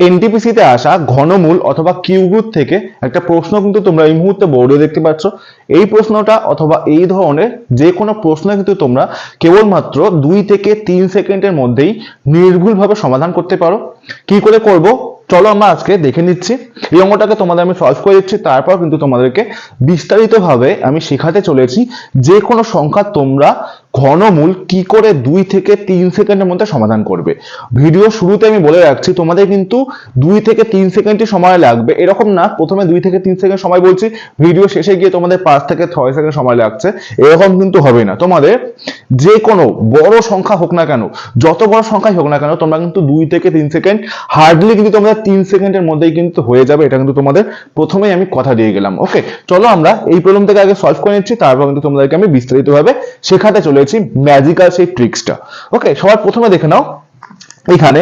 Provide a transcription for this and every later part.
এনটিপিসিতে আসা ঘনমূল অথবা কিউব্রুট থেকে একটা প্রশ্ন কিন্তু তোমরা এই মুহূর্তে বোর্ডে দেখতে পাচ্ছ। এই প্রশ্নটা অথবা এই ধরনের যে কোনো প্রশ্ন কিন্তু তোমরা কেবলমাত্র দুই থেকে তিন সেকেন্ডের মধ্যেই নির্ভুলভাবে সমাধান করতে পারো। কি করে করব? চলো আমরা আজকে দেখে নিচ্ছি। এই অঙ্কটাকে তোমাদের আমি সলভ করে দিচ্ছি, তারপর কিন্তু তোমাদেরকে বিস্তারিতভাবে আমি শেখাতে চলেছি। যে কোনো সংখ্যা তোমরা ঘনমূল কি করে দুই থেকে তিন সেকেন্ডের মধ্যে সমাধান করবে? ভিডিও শুরুতে আমি বলে রাখছি, তোমাদের কিন্তু দুই থেকে তিন সেকেন্ডই সময় লাগবে। এরকম না, প্রথমে দুই থেকে তিন সেকেন্ড সময় বলছি, ভিডিও শেষে গিয়ে তোমাদের পাঁচ থেকে ছয় সেকেন্ড সময় লাগছে। এরকম কিন্তু হবে না। তোমাদের যে কোনো বড় সংখ্যা হোক না কেন, যত বড় সংখ্যাই হোক না কেন, তোমরা কিন্তু দুই থেকে তিন সেকেন্ড, হার্ডলি কিন্তু তোমরা তিন সেকেন্ডের মধ্যেই কিন্তু হয়ে যাবে, এটা কিন্তু তোমাদের প্রথমেই আমি কথা দিয়ে গেলাম। ওকে, চলো আমরা এই প্রবলেম থেকে আগে সলভ করে নিচ্ছি, তারপর কিন্তু তোমাদেরকে আমি বিস্তারিতভাবে শেখাতে চলেছি ম্যাজিক্যাল সেই ট্রিক্সটা ওকে সবার প্রথমে দেখে নাও। এখানে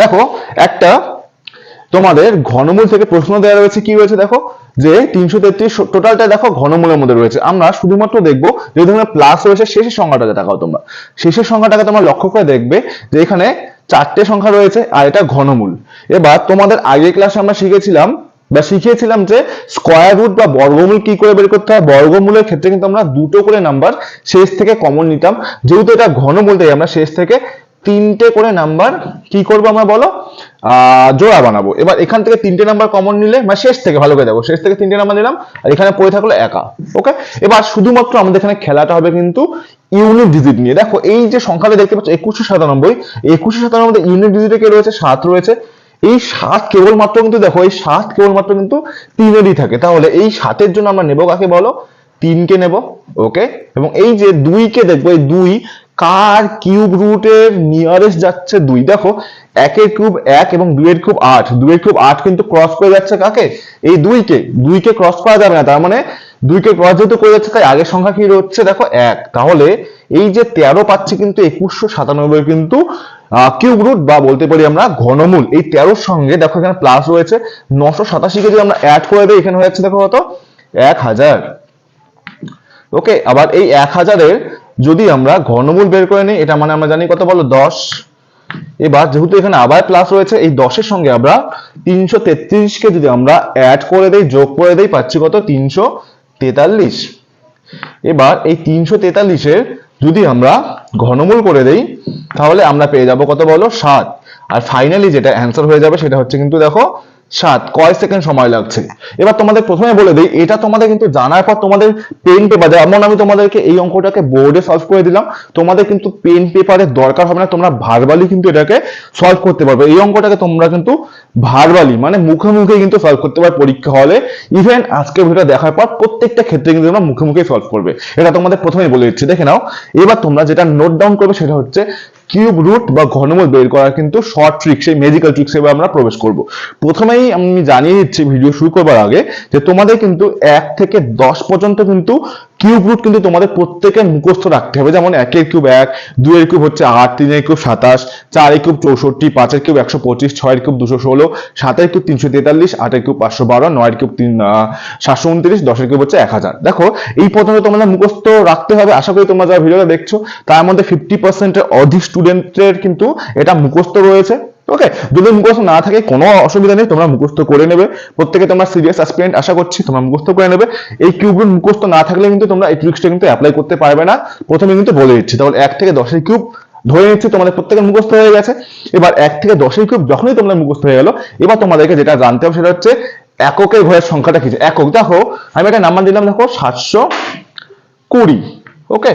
দেখো, একটা তোমাদের ঘনমূল থেকে প্রশ্ন দেওয়া রয়েছে, কি রয়েছে দেখো? যে তিনশো তেত্রিশ টোটালটা দেখো ঘনমূলের মধ্যে রয়েছে। আমরা শুধুমাত্র দেখব যে ধরনের প্লাস রয়েছে, শেষের সংখ্যাটাকে দেখাও তোমরা। শেষের সংখ্যাটাকে তোমরা লক্ষ্য করে দেখবে যে এখানে চারটে সংখ্যা রয়েছে আর এটা ঘনমূল। এবার তোমাদের আগের ক্লাসে আমরা শিখেছিলাম বা শিখিয়েছিলাম যে স্কোয়ার রুট বা বর্গমূল কি করে বের করতে হয়? বর্গমূলের ক্ষেত্রে কিন্তু আমরা দুটো করে নাম্বার শেষ থেকে কমন নিতাম। যেহেতু এটা ঘনমূল তাই আমরা শেষ থেকে তিনটে করে নাম্বার কি করব আমরা বলো? আহ, জোড়া বানাবো। এবার এখান থেকে তিনটে নাম্বার কমন নিলে মানে শেষ থেকে ভালো করে দেখো, শেষ থেকে তিনটে নাম্বার নিলাম, আর এখানে পড়ে থাকল একা ওকে এবার শুধুমাত্র আমাদের এখানে খেলাটা হবে কিন্তু ইউনিট ডিজিট নিয়ে। দেখো, এই যে সংখ্যাটা দেখতে পাচ্ছ, একুশশো সাতানব্বই একুশশো সাতানব্বই ইউনিট ডিজিটে কে রয়েছে? সাত রয়েছে। এই সাত কেবলমাত্র কিন্তু দেখো, এই সাত কেবলমাত্র কিন্তু তিনেরই থাকে। তাহলে এই সাতের জন্য আমরা নেব কাকে বলো? তিনকে নেব ওকে এবং এই যে দুইকে দেখব, এই দুই কার কিউব রুটের নিয়ারেস্ট যাচ্ছে দুই? দেখো, একের কিউব এক এবং দুইয়ের কিউব আট। দুইয়ের কিউব আট কিন্তু ক্রস করে যাচ্ছে কাকে? এই দুইকে। দুইকে ক্রস করা যাবে না, তার মানে দুইকে ক্রস যেহেতু করে যাচ্ছে, তাই আগের সংখ্যা কি হচ্ছে? দেখো, এক। তাহলে এই যে তেরো পাচ্ছি কিন্তু একুশশো সাতানব্বই কিন্তু কিউব রুট বা বলতে পারি আমরা ঘনমূল, এই তেরোর সঙ্গে দেখো এখানে প্লাস রয়েছে, নশো সাতাশিকে যদি আমরা অ্যাড করে দিই, এখানে হয়ে যাচ্ছে দেখো কত? এক হাজার। ওকে আবার এই এক হাজারের যদি আমরা ঘনমূল বের করে নিই, এটা মানে আমরা জানি কত বলো? দশ। এবার যেহেতু এখানে আবার প্লাস রয়েছে, এই দশের সঙ্গে আমরা তিনশো তেত্রিশকে যদি আমরা অ্যাড করে দেই, যোগ করে দেই, পাচ্ছি কত? তিনশো তেতাল্লিশ। এবার এই তিনশো তেতাল্লিশের যদি আমরা ঘনমূল করে দেই, তাহলে আমরা পেয়ে যাব কত বলো? সাত। আর ফাইনালি যেটা অ্যান্সার হয়ে যাবে সেটা হচ্ছে কিন্তু দেখো সাত, কয় সেকেন্ড সময় লাগছে? এবার তোমাদের প্রথমে বলে দিই, এটা তোমাদের কিন্তু জানার পর তোমাদের পেন পেপার যেমন আমি তোমাদেরকে এই অঙ্কটাকে বোর্ডে সলভ করে দিলাম, তোমাদের কিন্তু পেন পেপারের দরকার হবে না, তোমরা ভার্বালি কিন্তু এটাকে সলভ করতে পারবে। এই অঙ্কটাকে তোমরা কিন্তু ভার্বালি মানে মুখে মুখে কিন্তু সলভ করতে পারবে পরীক্ষা হলে। ইভেন আজকে ভিডিও দেখার পর প্রত্যেকটা ক্ষেত্রে কিন্তু তোমরা মুখে মুখে সলভ করবে। এটা তোমাদের প্রথমেই বলে দিচ্ছি, দেখে নাও। এবার তোমরা যেটা নোট ডাউন করবে সেটা হচ্ছে কিউব রুট বা ঘনমূল বের করার কিন্তু শর্ট ট্রিক সেই ম্যাজিক্যাল ট্রিক্স এবার আমরা প্রবেশ করব। প্রথমেই আমি জানিয়ে দিচ্ছি ভিডিও শুরু করবার আগে, যে তোমাদের কিন্তু এক থেকে দশ পর্যন্ত কিন্তু কিউব রুট কিন্তু তোমাদের প্রত্যেকের মুখস্থ রাখতে হবে। যেমন একের কিউব এক দুইয়ের কিউব হচ্ছে আট, তিনের কিউব সাতাশ, চারের কিউব চৌষট্টি, পাঁচের কিউব একশো পঁচিশ, ছয়ের কিউব দুশো ষোলো, সাতের কিউব তিনশো তেতাল্লিশ, আটের কিউব পাঁচশো বারো, নয়ের কিউব তিন সাতশো উনত্রিশ, দশের কিউব হচ্ছে এক হাজার। দেখো, এই পর্যন্ত তোমাদের মুখস্থ রাখতে হবে। আশা করি তোমরা যারা ভিডিওটা দেখছ, তার মধ্যে ফিফটি পার্সেন্টের অধিক স্টুডেন্টের কিন্তু এটা মুখস্থ রয়েছে। ওকে যদি মুখস্থ না থাকে, কোনো অসুবিধা নেই, তোমরা মুখস্থ করে নেবে। প্রত্যেকে তোমরা সিরিয়াস অ্যাসপিরেন্ট আশা করছি, তোমরা মুখস্থ করে নেবে। এই কিউবগুলো মুখস্থ না থাকলে কিন্তু তোমরা এই ট্রিক্সটা কিন্তু অ্যাপ্লাই করতে পারবে না। প্রথমে কিন্তু বলে দিচ্ছি, তাহলে এক থেকে দশের কিউব ধরে নিচ্ছি, তোমাদের প্রত্যেকের মুখস্থ হয়ে গেছে। এবার এক থেকে দশের কিউব যখনই তোমরা মুখস্থ হয়ে গেল, এবার তোমাদেরকে যেটা জানতে হবে সেটা হচ্ছে, এককের ঘরের সংখ্যাটা কি? একক, দেখো, আমি একটা নাম্বার দিলাম, দেখো, সাতশো কুড়ি। ওকে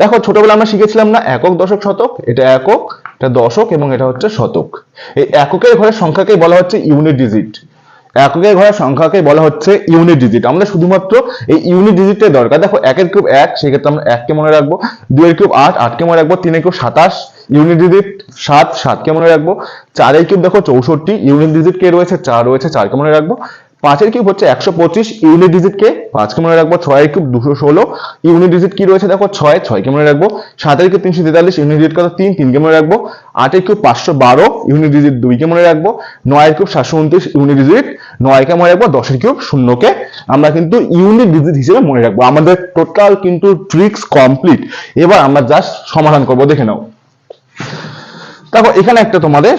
দেখো ছোটবেলা আমরা শিখেছিলাম না, একক, দশক, শতক, এটা একক। এটা দশক এবং এটা হচ্ছে শতক। এই এককের ঘরের সংখ্যাকেই বলা হচ্ছে ইউনিট ডিজিট এককের ঘরের সংখ্যাকে বলা হচ্ছে ইউনিট ডিজিট আমাদের শুধুমাত্র এই ইউনিট ডিজিটের দরকার। দেখো একের কিউব এক, সেক্ষেত্রে আমরা এককে মনে রাখব। দুইয়ের কিউব আট, আটকে মনে রাখব। তিনের কিউব সাতাশ ইউনিট ডিজিট সাত, সাতকে মনে রাখব। চারের কিউব দেখো চৌষট্টি ইউনিট ডিজিট কে রয়েছে চার, রয়েছে চারকে মনে রাখব। পাঁচের কিউব হচ্ছে একশো পঁচিশ ইউনিট ডিজিট কে? পাঁচকে মনে রাখব ছয়ের কিউব দুশো ষোলো। ইউনিট ডিজিট কি রয়েছে? দেখো ছয়, ছয়কে মনে রাখব। সাতের কিউব তিনশো তেতাল্লিশ ইউনিট ডিজিট কত? তিন, তিনকে মনে রাখব। আটের কিউব পাঁচশো বারো ইউনিট ডিজিট দুইকে মনে রাখব। নয়ের কিউব সাতশো উনত্রিশ ইউনিট ডিজিট নয়কে মনে রাখব, দশের কিউব শূন্যকে। আমরা কিন্তু ইউনিট ডিজিট হিসেবে মনে রাখব। আমাদের টোটাল কিন্তু ট্রিক্স কমপ্লিট এবার আমরা জাস্ট সমাধান করব, দেখে নাও। দেখো, এখানে একটা তোমাদের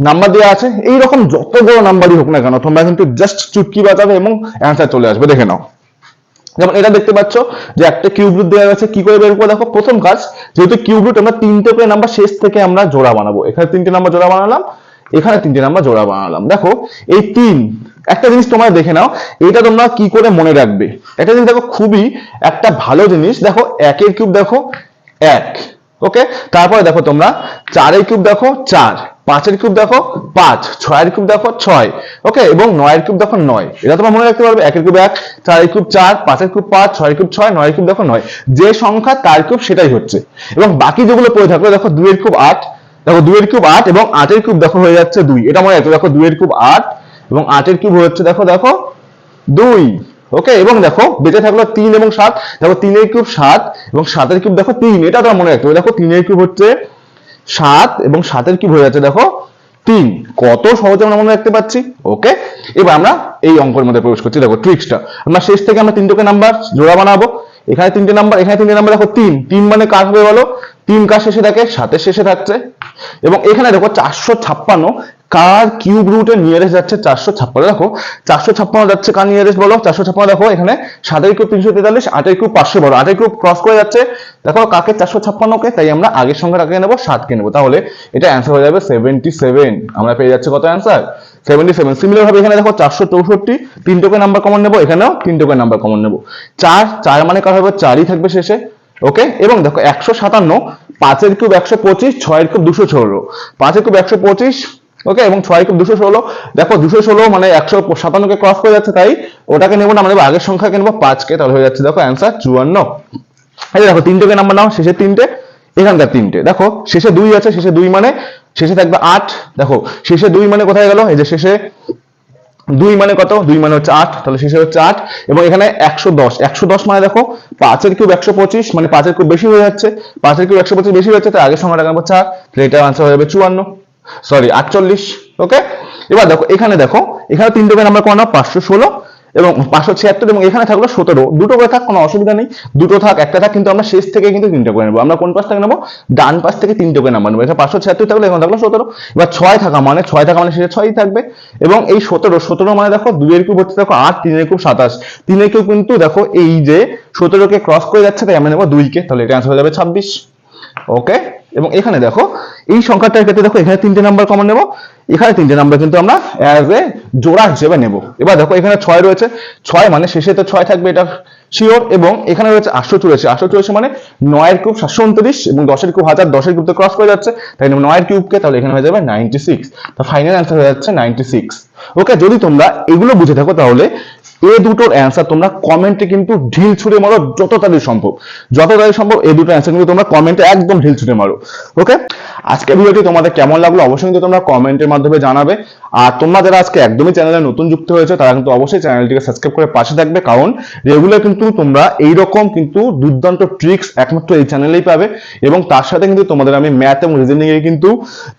নাম্বার দেওয়া আছে। এইরকম যত বড় নাম্বারই হোক না কেন, তোমরা কিন্তু জাস্ট চুটকি বাজাবে এবং অ্যান্সার চলে আসবে। দেখে নাও। যেমন এটা দেখতে পাচ্ছ যে একটা কিউব রুট দেওয়া আছে, কি করে বের করব? দেখো, প্রথম কাজ, যেহেতু কিউব রুট আমরা তিনটে করে নাম্বার শেষ থেকে আমরা জোড়া বানাবো। এখানে তিনটে নাম্বার জোড়া বানালাম, এখানে তিনটে নাম্বার জোড়া বানালাম। দেখো, এই তিন, একটা জিনিস তোমরা দেখে নাও, এটা তোমরা কি করে মনে রাখবে? একটা জিনিস দেখো, খুবই একটা ভালো জিনিস। দেখো, একের কিউব দেখো, এক। ওকে তারপরে দেখো তোমরা, চারের কিউব দেখো চার, পাঁচের কিউব দেখো পাঁচ, ছয়ের কিউব দেখো ছয় ওকে এবং নয়ের কিউব দেখো নয়। এটা তোমরা মনে রাখতে পারবে, একের কিউব এক, চারের কিউব চার, পাঁচের কিউব পাঁচ, ছয়ের কিউব ছয়, নয়ের কিউব দেখো নয়। যে সংখ্যা তার কিউব সেটাই হচ্ছে। এবং বাকি যেগুলো পড়ে থাকবে দেখো দুইয়ের কিউব আট, দেখো দুইয়ের কিউব আট এবং আটের কিউব দেখো হয়ে যাচ্ছে দুই। এটা মনে রাখতে দেখো দুইয়ের কিউব আট এবং আটের কিউব হচ্ছে, দেখো দেখো, দুই। ওকে এবং দেখো, বেঁচে থাকল তিন এবং সাত। দেখো, তিনের কিউব সাত এবং সাতের কিউব দেখো তিন। এটা তোমরা মনে রাখতে হবে। দেখো, তিনের কিউব হচ্ছে সাত এবং সাতের কিউব হয়ে যাচ্ছে, দেখো তিন। কত সহজে আমরা মনে রাখতে পারছি? ওকে এবার আমরা এই অঙ্কের মধ্যে প্রবেশ করছি। দেখো ট্রিক্সটা আমরা শেষ থেকে আমরা তিনটে নাম্বার জোড়া বানাবো। এখানে তিনটে নাম্বার এখানে তিনটে নাম্বার দেখো তিন। তিন মানে কার হবে বলো তিন কার শেষে থাকে? সাতের শেষে থাকছে। এবং এখানে দেখো, চারশো ছাপ্পান্ন কার কিউব রুটে নিয়ারেস্ট যাচ্ছে চারশো ছাপ্পান্ন? দেখো, চারশো ছাপ্পান্ন যাচ্ছে কার নিয়ারেস্ট বলো? চারশো ছাপ্পান্ন দেখো, এখানে সাতের কিউব তিনশো তেতাল্লিশ আটের কিউব পাঁচশো বড় আটের কিউব ক্রস করে যাচ্ছে। দেখো, কাকে চারশো ছাপ্পান্নকে? তাই আমরা আগের সঙ্গে কাকে নেব, সাতকে নেব। তাহলে এটা অ্যান্সার হয়ে যাবে সেভেন্টি সেভেন আমরা পেয়ে যাচ্ছি কত অ্যান্সার সেভেন্টি সেভেন সিমিলার ভাবে এখানে দেখো, চারশো চৌষট্টি। তিনটোকে নাম্বার কমন নেব, এখানেও তিনটোকে নাম্বার কমন নেব। চার চার মানে কার হবে? চারই থাকবে শেষে। ওকে এবং দেখো, একশো সাতান্ন, পাঁচের কিউব একশো পঁচিশ, ছয়ের কিউব দুশো ষোলো। পাঁচের কিউব একশো পঁচিশ ওকে এবং ছয় কিউব দুশো ষোলো। দেখো, দুশো ষোলো মানে একশো সাতান্নকে ক্রস করে যাচ্ছে, তাই ওটাকে নেব না নেব আগের সংখ্যাকে নেব পাঁচকে, তাহলে হয়ে যাচ্ছে, দেখো অ্যান্সার চুয়ান্ন। এই দেখো, তিনটেকে নাম্বার নাও শেষে তিনটে, এখানকার তিনটে। দেখো, শেষে দুই আছে, শেষে দুই মানে শেষে থাকবে আট। দেখো, শেষে দুই মানে কোথায় গেল? এই যে শেষে দুই মানে কত? দুই মানে হচ্ছে আট, তাহলে শেষে হচ্ছে আট, এবং এখানে একশো দশ। একশো দশ মানে দেখো, পাঁচের কিউব একশো পঁচিশ মানে পাঁচের কিউব বেশি হয়ে যাচ্ছে। পাঁচের কিউব একশো পঁচিশ বেশি হয়ে যাচ্ছে, তাই আগের সংখ্যাটা নেব চার। তাহলে এটা আনসার হয়ে যাবে চুয়ান্ন। সরি আটচল্লিশ ওকে এবার দেখো, এখানে দেখো, এখানে তিনটে করে নাম্বার কোন পাঁচশো ষোলো এবং পাঁচশো ছিয়াত্তর এবং এখানে থাকল সতেরো। দুটো করে থাক, কোনো অসুবিধা নেই। দুটো থাক, একটা থাক, কিন্তু আমরা শেষ থেকে কিন্তু তিনটে করে নেব। আমরা কোন পাশ থেকে নেব? ডান পাশ থেকে তিনটে করে নাম্বার নেব। এখানে পাঁচশো ছিয়াত্তর থাকলে, এখন থাকল সতেরো। এবার ছয় থাকা মানে ছয় থাকা মানে সেটা ছয়ই থাকবে। এবং এই সতেরো সতেরো মানে দেখো, দুইয়ের কিউব হচ্ছে দেখো আট, তিনের কিউব সাতাশ। তিনের কিউব কিন্তু দেখো, এই যে সতেরোকে ক্রস করে যাচ্ছে, তাই আমরা নেব দুইকে। তাহলে এটা অ্যান্সার হয়ে যাবে ছাব্বিশ ওকে এবং এখানে দেখো, এই সংখ্যাটার ক্ষেত্রে দেখো, এখানে তিনটে নাম্বার কমন নেব, এখানে তিনটে নাম্বার কিন্তু আমরা অ্যাজ এ জোড়া হিসেবে নেব। এবার দেখো, এখানে ছয় রয়েছে। ছয় মানে শেষে তো ছয় থাকবে, এটা শিওর এবং এখানে রয়েছে আটশো চুরাশি আটশো চুরাশি মানে নয়ের কিউব সাতশো উনত্রিশ এবং দশের কিউব হাজার, দশের কিউব তো ক্রস করে যাচ্ছে। তাই নয়ের কিউবকে তাহলে এখানে হয়ে যাবে নাইনটি সিক্স তো ফাইনাল অ্যান্সার হয়ে যাচ্ছে নাইনটি সিক্স ওকে যদি তোমরা এগুলো বুঝে থাকো তাহলে এ দুটোর অ্যান্সার তোমরা কমেন্টে কিন্তু ঢিল ছুড়ে মারো যত তাড়াতাড়ি সম্ভব। যত তাড়াতাড়ি সম্ভব এই দুটো অ্যান্সার কিন্তু তোমরা কমেন্টে একদম ঢিল ছুড়ে মারো ওকে আজকে ভিডিওটি তোমাদের কেমন লাগল অবশ্যই কিন্তু তোমরা কমেন্টের মাধ্যমে জানাবে। আর তোমরা যারা আজকে একদমই চ্যানেলে নতুন যুক্ত হয়েছে, তারা কিন্তু অবশ্যই চ্যানেলটিকে সাবস্ক্রাইব করে পাশে থাকবে, কারণ রেগুলার কিন্তু তোমরা এইরকম কিন্তু দুর্দান্ত ট্রিক্স একমাত্র এই চ্যানেলেই পাবে। এবং তার সাথে কিন্তু তোমাদের আমি ম্যাথ এবং রিজনিং এ কিন্তু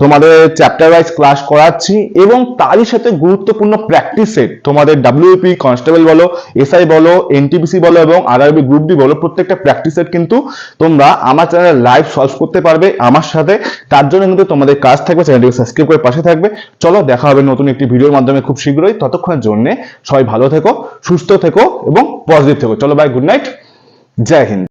তোমাদের চ্যাপ্টার ওয়াইজ ক্লাস করাচ্ছি, এবং তারই সাথে গুরুত্বপূর্ণ প্র্যাকটিস তোমাদের ডাব্লিউপি কনস্টেবল বলো এসআই বলো এনটিপিসি বলো এবং আরআরবি গ্রুপ ডি বলো, প্রত্যেকটা প্র্যাকটিস সেট কিন্তু তোমরা আমার চ্যানেলে লাইভ সলভ করতে পারবে আমার সাথে। তার জন্য কিন্তু তোমাদের কাজ থাকবে চ্যানেলটিকে সাবস্ক্রাইব করে পাশে থাকবে। চলো, দেখা হবে নতুন একটি ভিডিওর মাধ্যমে খুব শীঘ্রই। ততক্ষণের জন্য সবাই ভালো থেকো, সুস্থ থেকো এবং পজিটিভ থেকো। চলো bye good night Jai Hind.